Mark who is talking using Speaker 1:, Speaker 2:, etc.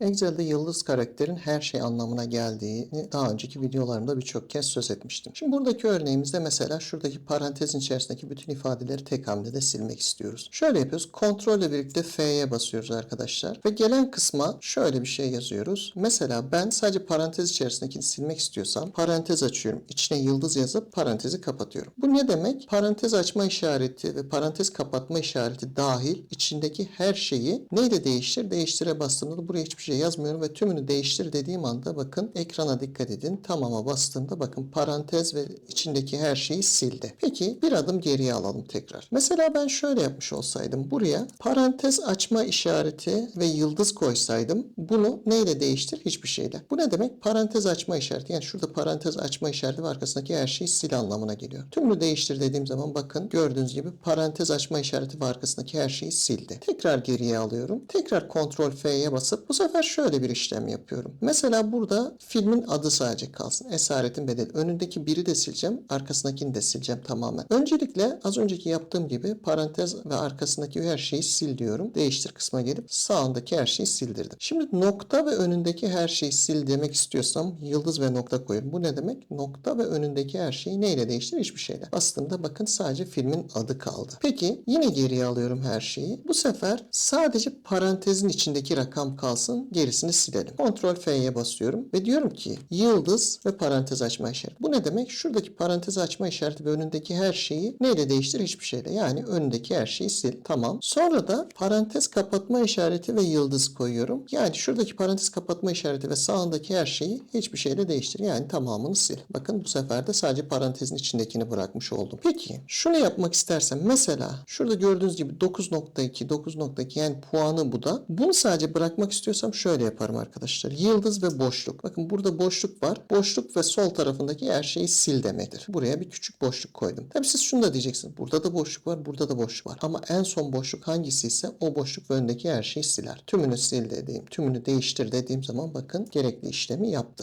Speaker 1: Excel'de yıldız karakterin her şey anlamına geldiğini daha önceki videolarımda birçok kez söz etmiştim. Şimdi buradaki örneğimizde mesela şuradaki parantezin içerisindeki bütün ifadeleri tek hamlede silmek istiyoruz. Şöyle yapıyoruz. Ctrl ile birlikte F'ye basıyoruz arkadaşlar. Ve gelen kısma şöyle bir şey yazıyoruz. Mesela ben sadece parantez içerisindekini silmek istiyorsam parantez açıyorum. İçine yıldız yazıp parantezi kapatıyorum. Bu ne demek? Parantez açma işareti ve parantez kapatma işareti dahil içindeki her şeyi neyle değiştir? Değiştire bastığımda da buraya hiçbir şey yazmıyorum ve tümünü değiştir dediğim anda bakın ekrana dikkat edin. Tamama bastığımda bakın parantez ve içindeki her şeyi sildi. Peki bir adım geriye alalım tekrar. Mesela ben şöyle yapmış olsaydım buraya parantez açma işareti ve yıldız koysaydım bunu neyle değiştir? Hiçbir şeyle. Bu ne demek? Parantez açma işareti. Yani şurada parantez açma işareti ve arkasındaki her şeyi sil anlamına geliyor. Tümünü değiştir dediğim zaman bakın gördüğünüz gibi parantez açma işareti ve arkasındaki her şeyi sildi. Tekrar geriye alıyorum. Tekrar Ctrl F'ye basıp bu sefer şöyle bir işlem yapıyorum. Mesela burada filmin adı sadece kalsın. Esaretin bedeli. Önündeki biri de sileceğim. Arkasındakini de sileceğim tamamen. Öncelikle az önceki yaptığım gibi parantez ve arkasındaki her şeyi sil diyorum. Değiştir kısma gelip sağındaki her şeyi sildirdim. Şimdi nokta ve önündeki her şeyi sil demek istiyorsam yıldız ve nokta koyuyorum. Bu ne demek? Nokta ve önündeki her şeyi neyle değiştir? Hiçbir şeyle. Aslında bakın sadece filmin adı kaldı. Peki yine geriye alıyorum her şeyi. Bu sefer sadece parantezin içindeki rakam kalsın. Gerisini silelim. Ctrl F'ye basıyorum ve diyorum ki yıldız ve parantez açma işareti. Bu ne demek? Şuradaki parantez açma işareti ve önündeki her şeyi neyle değiştir? Hiçbir şeyle. Yani önündeki her şeyi sil. Tamam. Sonra da parantez kapatma işareti ve yıldız koyuyorum. Yani şuradaki parantez kapatma işareti ve sağındaki her şeyi hiçbir şeyle değiştir. Yani tamamını sil. Bakın bu sefer de sadece parantezin içindekini bırakmış oldum. Peki şunu yapmak istersem mesela şurada gördüğünüz gibi 9.2 9.2 yani puanı bu da. Bunu sadece bırakmak istiyorsam şöyle yaparım arkadaşlar. Yıldız ve boşluk. Bakın burada boşluk var. Boşluk ve sol tarafındaki her şeyi sil demektir. Buraya bir küçük boşluk koydum. Tabii siz şunu da diyeceksiniz. Burada da boşluk var, burada da boşluk var. Ama en son boşluk hangisi ise o boşluk ve öndeki her şeyi siler. Tümünü sil dediğim, tümünü değiştir dediğim zaman bakın gerekli işlemi yaptı.